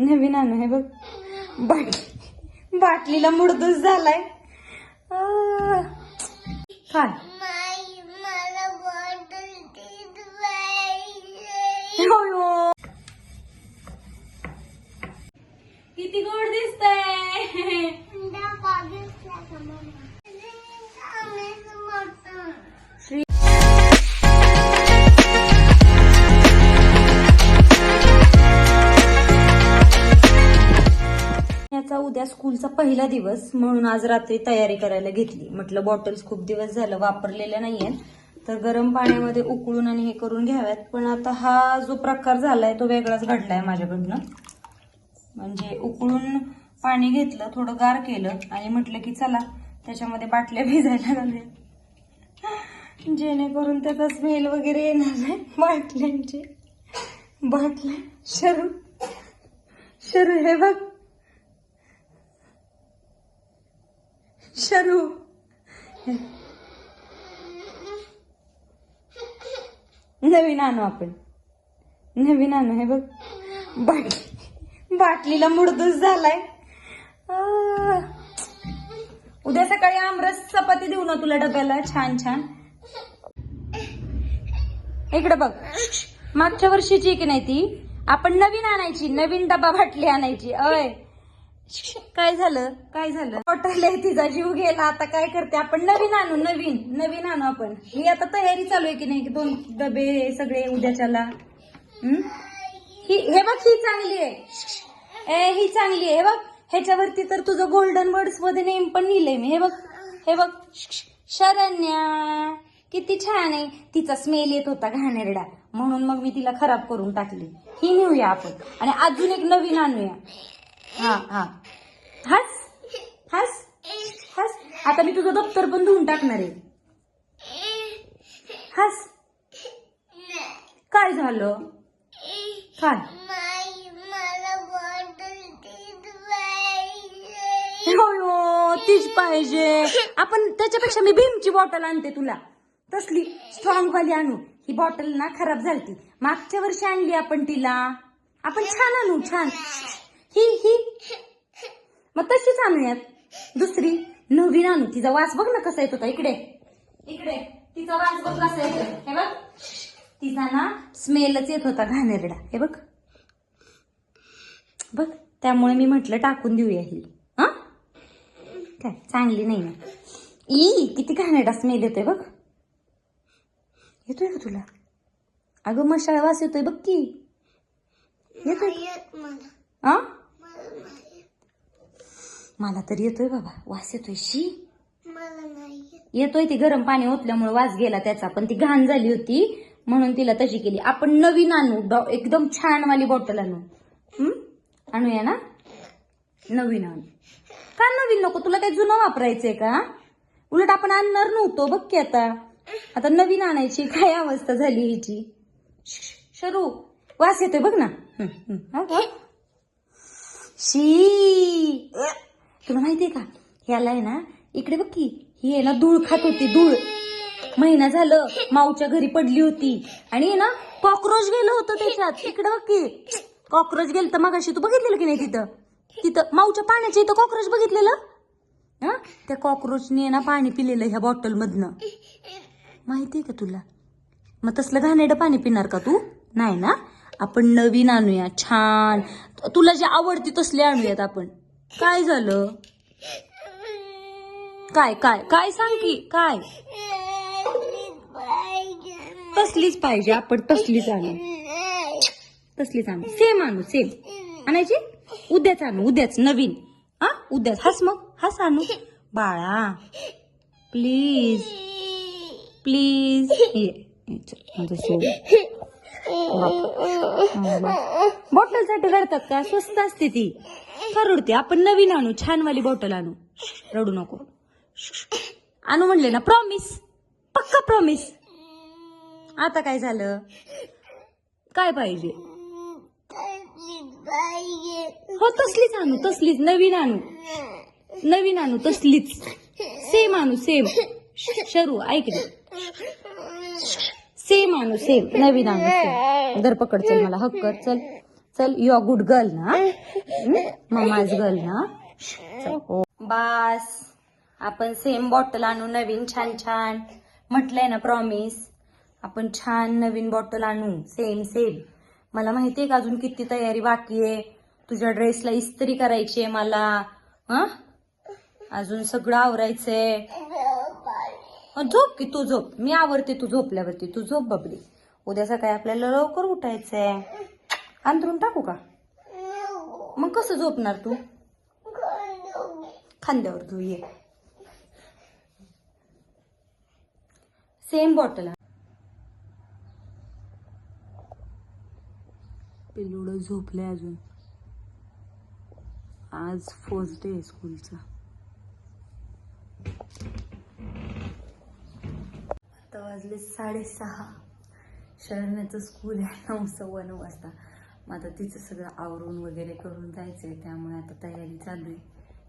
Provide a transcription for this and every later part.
नवीन आणू हे बघ. बाटली. बाटलीला मुडदूस झालाय. काय? किती गोड दिसतंय. याचा उद्या स्कूलचा पहिला दिवस म्हणून आज रात्री तयारी करायला घेतली. म्हटलं बॉटल्स खूप दिवस झालं वापरलेल्या नाहीयेत. तर गरम पाण्यामध्ये उकळून आणि हे करून घ्याव्यात. पण आता हा जो प्रकार झालाय तो वेगळाच घडलाय माझ्याकडनं. म्हणजे उकळून पाणी घेतलं थोडं गार केलं आणि म्हटलं की चला त्याच्यामध्ये बाटल्या भिजायला घालूया. जेणेकरून त्याचा स्मेल वगैरे येणार नाही बाटल्यांचे. बाटल्या शरू. शरू हे बघ. शरू. नवीन आणू आपण. नवीन आणू हे बघ. बाटली. बाटलीला मुडदूस झालाय. उद्या सकाळी आमरस चपाती देऊ ना तुला डब्याला. छान छान. इकडे बघ. मागच्या वर्षीची की नाही ती? आपण नवीन आणायची. नवीन डबा बाटली आणायची. अय. काय झालं? काय झालं? हॉटेल तिचा जीव गेला. आता काय करते? आपण नवीन आणू नवीन. नवीन आणू आपण. ही आता तयारी चालू आहे की नाही? दोन डबे सगळे उद्याच्याला. ही हे बघ ही चांगली आहे. ए ही चांगली आहे. हे बघ ह्याच्यावरती तर तुझं गोल्डन वर्ड्समध्ये नेम पण लिहिलंय मी. हे बघ हे बघ. शरण्या किती छान आहे. तिचा स्मेल येत होता घाणेरडा. म्हणून मग मी तिला खराब करून टाकली. ही नेऊया आपण. आणि अजून एक नवीन आणूया. हा हा. हस हस हस. आता मी तुझं दप्तर पण धुवून टाकणार आहे. हस. काय झालं? काय? तीच पाहिजे हो तीच पाहिजे. आपण त्याच्यापेक्षा मी भीमची बॉटल आणते तुला. तसली स्ट्रॉंग वाली आणू. ही बॉटल ना खराब झाली मागच्या वर्षी आणली आपण तिला. आपण छान आणू छान. ही ही मग तशीच आणूयात. दुसरी नवीन आणू. तिचा वास बघ ना कसा येत होता इकडे. इकडे. तिचा वास बघ कसा येतो हे बघ. तिचा ना स्मेलच येत होता घाणेरडा. हे बघ. बघ त्यामुळे मी म्हटलं टाकून देऊया ही. हा? काय? चांगली नाही ना. ई किती घाणेरडा स्मेल येतोय बघ. येतोय का तुला? अगं मशाळ वास येतोय बघ की. येतोय. हा. मला तर येतोय बाबा वास येतोय. शी! मला नाही येत. येतोय ती गरम पाणी ओतल्यामुळे वास गेला त्याचा पण ती घाण झाली होती म्हणून तिला तशी केली. आपण नवीन आणू एकदम छान वाली बॉटल आणू. हं? आणूया ना? नवीन आणू. का नवीन नको? तुला काही जुनं वापरायचंय का? उलट आपण आणणार नव्हतो बघ की आता. आता नवीन आणायची काय अवस्था झाली ह्याची शरू वास येतोय बघ ना. हा. शी! तुला माहितीये का? ह्याला आहे ना इकडे बघ की ही आहे ना धूळ खात होती धूळ. महिना झालं माऊच्या घरी पडली होती. आणि आहे ना कॉक्रोच गेलं होतं त्याच्यात. इकडे बघ की कॉक्रोच गेलं तर मगाशी. तू बघितलेलं की नाही तिथं? तिथं माऊच्या पाण्याच्या इथं कॉक्रोच बघितलेलं? हा? त्या कॉक्रोचने ना पाणी पिलेलं ह्या बॉटल मधनं माहितीये का तुला? मग तसलं घाणेरडं पाणी पिणार का तू? नाही ना? आपण नवीन आणूया छान. तुला जे आवडती तसले आणूयात आपण. काय झालं? काय काय काय सांग की काय? तसलीच पाहिजे आपण तसलीच आणू. तसलीच आणू. सेम आणू सेम आणायची? उद्याच आणू उद्याच नवीन. हा? उद्याच. हस मग हस आणू. बाळा प्लीज प्लीज ये बॉटलसाठी करतात का? स्वस्त असते ती. का रडते? आपण नवीन आणू छान वाली बॉटल आणू. रडू नको. आणू म्हणले ना प्रॉमिस पक्का प्रॉमिस आता काय झालं? काय पाहिजे? हो तसलीच आणू तसलीच. नवीन आणू. नवीन आणू तसलीच. सेम आणू सेम शरू ऐक सेम आणू सेम नवीन आणू सेम दर पकड चल मला. हक्क चल. चल यू आर गुड गर्ल ना मम्माज गर्ल ना. हो. बास आपण सेम बॉटल आणू नवीन छान छान. म्हटलंय ना प्रॉमिस आपण छान नवीन बॉटल आणू सेम सेम मला माहितीये का अजून किती तयारी बाकी आहे? तुझ्या ड्रेसला इस्त्री करायची आहे मला. हा? अजून सगळं आवरायचंय. झोप की तू झोप. मी आवरते तू झोपल्यावरती. तू झोप बबली. उद्या सकाळी आपल्याला लवकर उठायचंय. अंतरून टाकू का? मग कसं झोपणार तू? खांद्यावर तू ये. सेम बॉटल पिल्लूड झोपले अजून. आज फर्स्ट डे स्कूलचा आता वाजले साडेसहा. शरण्याचं स्कूल आहे नऊ सव्वा नऊ वाजता. मग आता तिचं सगळं आवरून वगैरे करून जायचं आहे त्यामुळे आता तयारी चालू आहे.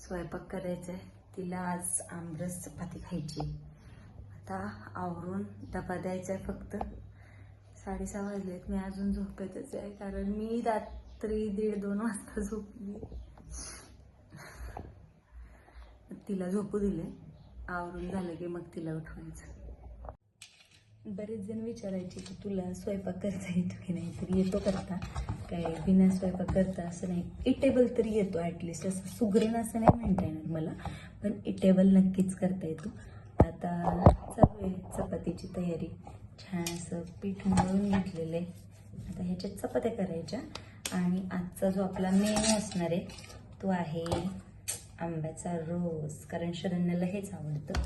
स्वयंपाक करायचा आहे तिला आज आमरस चपाती खायची आहे. आता आवरून डबा द्यायचा आहे फक्त. साडेसहा वाजलेत मी अजून झोपेतच आहे कारण मी रात्री दीड दोन वाजता झोपली. तिला झोपू दिले. आवरून झालं की मग तिला उठवायचं. बरेच जण विचारायचे की तुला स्वयंपाक करता येतो की नाही? तर येतो करता. काय बिना स्वयंपाक करता असं नाही. इटेबल तरी येतो ॲटलिस्ट असं सुगरण असं नाही म्हणता येणार मला. पण इटेबल नक्कीच करता येतो. आता चालू आहे चपातीची तयारी. छान असं पीठ मळून घेतलेलं आहे. आता ह्याच्यात चपात्या करायच्या. आणि आजचा जो आपला मेनू असणार आहे तो आहे आंब्याचा रोस. कारण शरण्याला हेच आवडतं.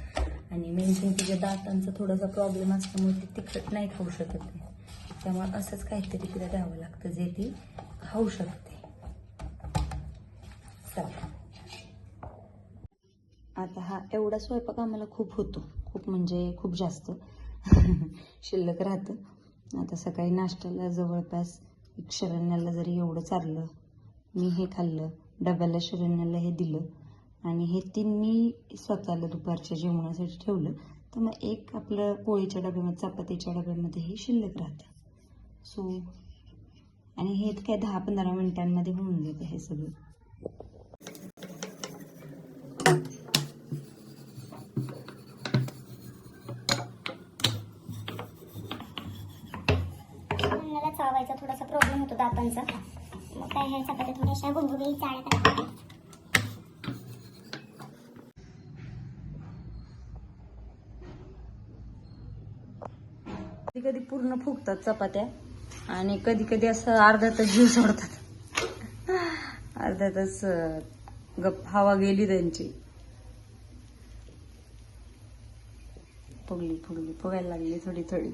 आणि मेन म्हणजे तिच्या दातांचा थोडासा प्रॉब्लेम असल्यामुळे ती तिखट नाही खाऊ शकत नाही त्यामुळे असंच काहीतरी तिला द्यावं लागतं जे ती खाऊ शकते. चला. आता हा एवढा स्वयंपाक आम्हाला खूप होतो. खूप म्हणजे खूप जास्त. शिल्लक राहतं. आता सकाळी नाश्त्याला जवळपास एक शरण्याला जरी एवढं चारलं मी हे खाल्लं डब्याला शरण्याला हे दिलं आणि हे तीन मी स्वतःला दुपारच्या जेवणासाठी ठेवलं तर मग एक आपलं पोळीच्या डब्यामध्ये चपातीच्या डब्यामध्ये हे शिल्लक राहतं. सो आणि हे काय दहा पंधरा मिनिटांमध्ये होऊन जातं हे सगळं. मला चावायचा थोडासा प्रॉब्लेम होतो दातांचा. मग काय ह्या चपात्या थोड्याशा गुंगुगी चाळ्या. कधी कधी पूर्ण फुगतात चपात्या. आणि कधी कधी असं अर्धा तास जीव सोडतात. अर्धा तास गप हवा गेली त्यांची. फुगली फुगली फुगायला लागली थोडी थोडी.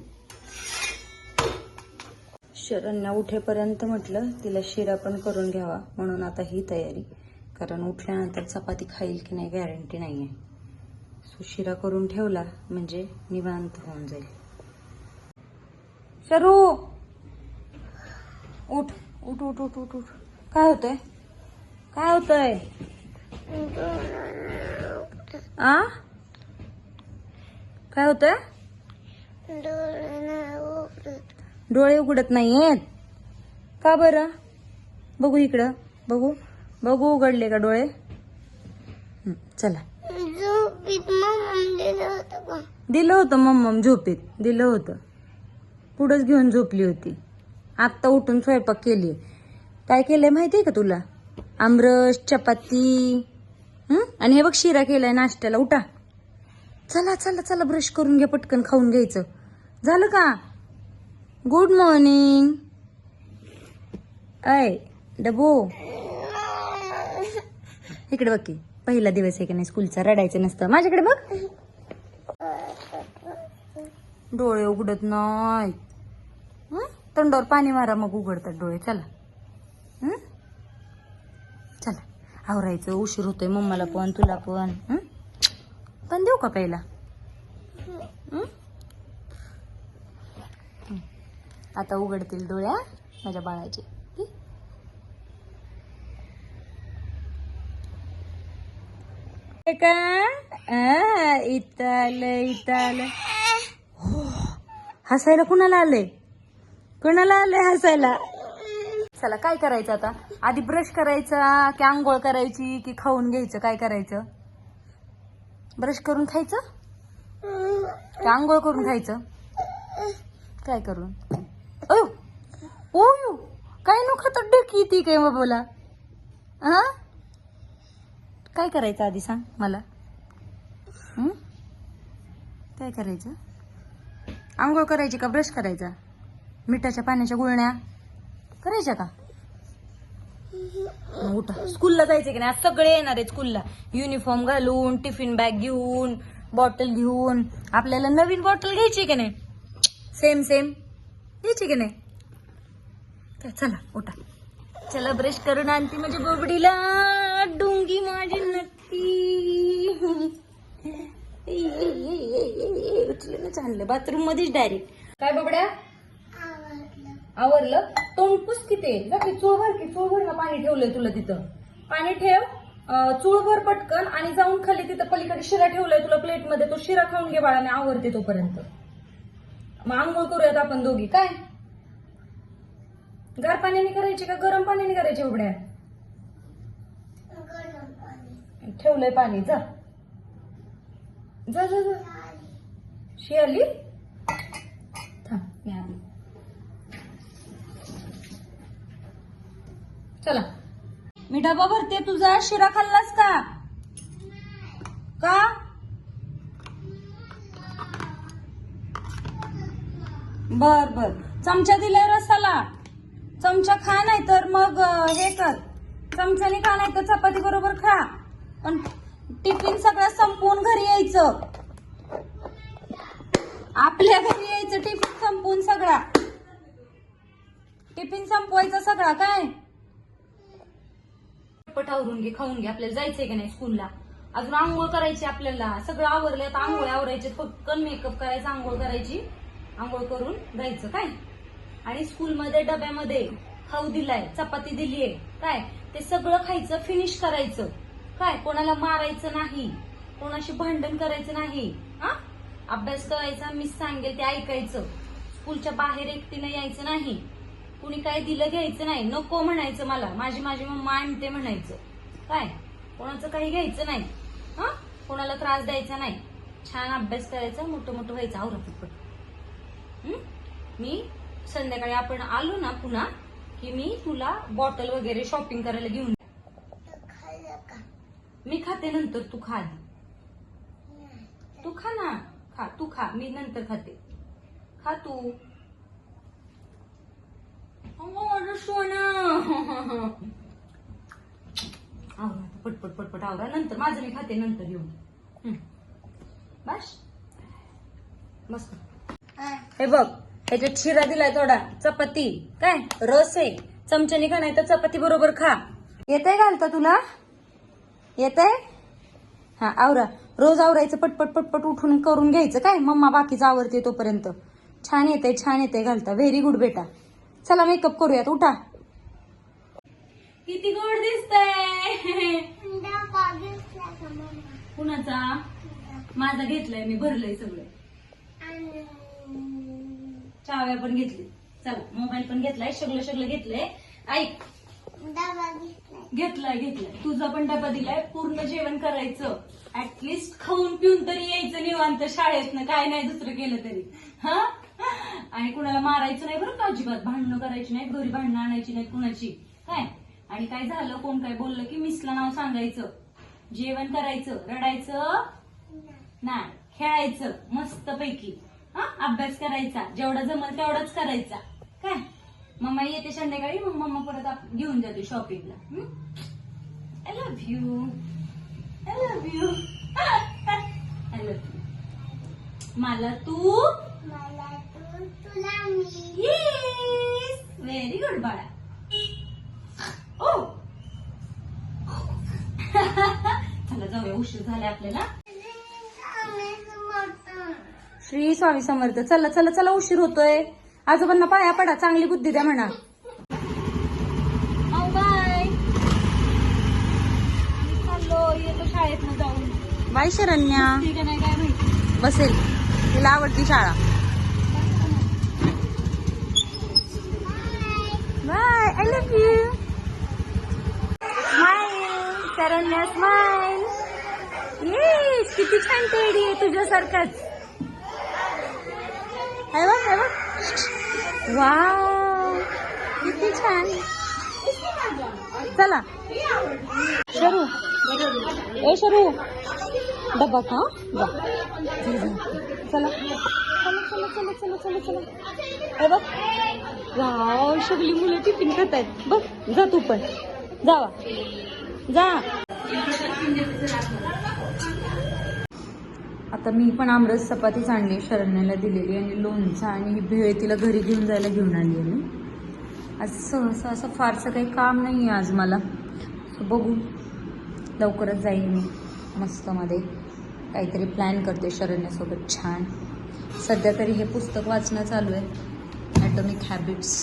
शरण्या उठेपर्यंत म्हटलं तिला शिरा पण करून घ्यावा म्हणून आता ही तयारी. कारण उठल्यानंतर चपाती खाईल की नाही गॅरंटी नाही आहे सो शिरा करून ठेवला म्हणजे निवांत होऊन जाईल. शरू! उठ उठ उठ उठ उठ उठ. काय होतंय? काय होतंय? आ? काय होतंय? डोळे उघडत नाहीयेत. का बरं? बघू इकडं. बघू. बघू उघडले का डोळे? चला. मग दिलं होतं दिलं होतं मम्मम झोपीत. दिलं होतं. पुढंच घेऊन झोपली होती. आत्ता उठून स्वयंपाक केली. काय केलंय माहितीये का तुला? आमरस चपाती आणि हे बघ शिरा केलाय नाश्त्याला. उठा. चला चला चला ब्रश करून घ्या पटकन खाऊन घ्यायचं. झालं का? गुड मॉर्निंग अय डबो. इकडे बघ की पहिला दिवस आहे की नाही स्कूलचा? रडायचं नसतं. माझ्याकडे बघ. डोळे उघडत नाही तोंडावर पाणी मारा मग उघडतात डोळे. चला. चला. आवरायचं उशीर होतोय मम्माला पण तुला पण. पण देऊ का पहिला आता उघडतील डोळ्या माझ्या बाळाचे. का? आ, इथं आलं इथं आलं. हो. हसायला कुणाला आलंय? कोणाला आलंय हसायला? चला काय करायचं आता? आधी ब्रश करायचा की आंघोळ करायची की खाऊन घ्यायचं? काय करायचं? ब्रश करून खायचं? की आंघोळ करून खायचं? काय करून? ओ ओयो! काय नको खात डकी ती काय बाबूला? हा? काय करायचं आधी सांग मला? काय करायचं? आंघोळ करायची का ब्रश करायचा? मिठाच्या पाण्याच्या गुळण्या. करायच्या का? मग उठा. स्कूलला जायचं की नाही? आज सगळे येणार आहेत स्कूलला. युनिफॉर्म घालून टिफिन बॅग घेऊन बॉटल घेऊन. आपल्याला नवीन बॉटल घ्यायची की नाही? Same same. घ्यायची की नाही? तर चला उठा. चला ब्रश करून आणते म्हणजे बोबडीला. डुंगी माझी नक्की. उचलूनच आणलं. बाथरूम मध्येच डायरेक्ट काय बोबड्या? आवरलं तोंड पुस किती जा की चुळभर की चूळ ना पाणी ठेवलंय तुला तिथं. पाणी ठेव चुळभर पटकन आणि जाऊन खाली तिथं पलीकडे शिरा ठेवलाय तुला प्लेटमध्ये तो शिरा खाऊन घे बाळाने आवरते तोपर्यंत. मग आंघोळ करूयात आपण दोघी काय? गार पाण्याने करायची का? गरम पाण्याने करायची उघड्या? ठेवलंय पाणी जा. जा जा जा शी आली थांब मी आली चला. मी डबा भरते तुझा शिरा खाल्लास का? का? बर बर. चमचा दिलाय रसाला. चमचा खा नाही तर मग हे कर. चमच्याने खा नाही तर चपाती बरोबर खा. पण टिफिन सगळं संपवून घरी यायचं. आपल्या घरी यायचं टिफिन संपवून सगळा. टिफिन संपवायचा सगळा काय? पट आवरून घे खाऊन घे. आपल्याला जायचंय का नाही स्कूलला अजून आंघोळ करायची आपल्याला. सगळं आवरलं आता आंघोळ आवरायचे पटकन मेकअप करायचा आंघोळ करायची. आंघोळ करून जायचं काय? आणि स्कूलमध्ये डब्यामध्ये खाऊ दिलाय चपाती दिलीये. काय? ते सगळं खायचं फिनिश करायचं. काय? कोणाला मारायचं नाही. कोणाशी भांडण करायचं नाही. हा? अभ्यास करायचा मी सांगेल ते ऐकायचं. स्कूलच्या बाहेर एकटीनं यायचं नाही. कुणी काय दिलं घ्यायचं नाही. नको म्हणायचं मला. माझी माझी मम्मा आणते म्हणायचं. काय? कोणाचं काही घ्यायचं नाही. हा? कोणाला त्रास द्यायचा नाही. छान अभ्यास करायचा मोठं मोठं व्हायचं. आवरा मी संध्याकाळी आपण आलो ना पुन्हा की मी तुला बॉटल वगैरे शॉपिंग करायला घेऊन मी खाते नंतर तू खा तू खा ना. खा. तू खा. मी नंतर खाते. खा तू. अगं, पटपट पटपट आवरा. नंतर माझं मी खाते नंतर येऊन बस. बस हे बघ ह्याच्यात शिरा दिलाय थोडा. चपाती. काय? रस आहे. चमच्याने खा नाही तर चपाती बरोबर खा. येत आहे घालता तुला? येत आहे हा आवरा. रोज आवरायचं पटपट पटपट उठून करून घ्यायचं. काय? मम्मा बाकीचं आवरते तोपर्यंत. छान येते छान येते घालता. व्हेरी गुड बेटा. चला मेकअप करूयात उठा. किती गोड दिसतंय. कुणाचा? माझा घेतलाय मी भरलंय सगळं. चाव्या पण घेतली. चला मोबाईल पण घेतलाय सगळं सगळं घेतलंय. ऐक घेतलाय. घेतलाय तुझा पण डबा दिलाय पूर्ण जेवण करायचं. ऍटलिस्ट खाऊन पिऊन तरी यायचं निवांत शाळेतनं काय नाही दुसरं केलं तरी. हा? आणि कुणाला मारायचं नाही बरं का अजिबात भांडणं करायची नाहीत घरी भांडणं आणायची नाहीत कुणाची. काय? आणि काय झालं? कोण काय बोललं की मिसला नाव सांगायचं. जेवण करायचं रडायचं? नाही. खेळायचं मस्त पैकी हा? अभ्यास करायचा. जेवढा जमल तेवढाच करायचा. काय? मम्मा येते संध्याकाळी? मग मम्मा परत घेऊन जाते शॉपिंगला I love you I love you I love you मला तू व्हेरी गुड बाळा ओ चला जाऊया. उशीर झाला आपल्याला. श्री स्वामी समर्थ चला चला चला उशीर होतोय. आजोबांना पाया पडा चांगली बुद्धी द्या म्हणा. बाय चाललो येतो शाळेत जाऊन. बाय शरण्या. ठीक आहे नाही काय माहिती. बसेल. तिला आवडती शाळा. Bye I love you smile smile ये किती छान टेडी आहे तुझ्यासारखंच. आहे बघ आहे बघ. वाव किती छान. चला. शरू. ए शरू. डबा का चला. चला चला चला चला चला चला. बघ. वाव सगळी मुलं टिफिन खात आहेत बघ जा तू पण. जावा जा. आता मी पण आमरस चपातीच आणली शरण्याला दिलेली आणि लोणचं आणि ही भेळ तिला घरी घेऊन जायला घेऊन आली आहे मी. आज सहसा असं फारसं काही काम नाही आहे आज मला. बघू. लवकरच जाईल मी मस्तमध्ये काहीतरी प्लॅन करते शरण्यासोबत छान. सध्या तरी हे पुस्तक वाचणं चालू आहे. Atomic habits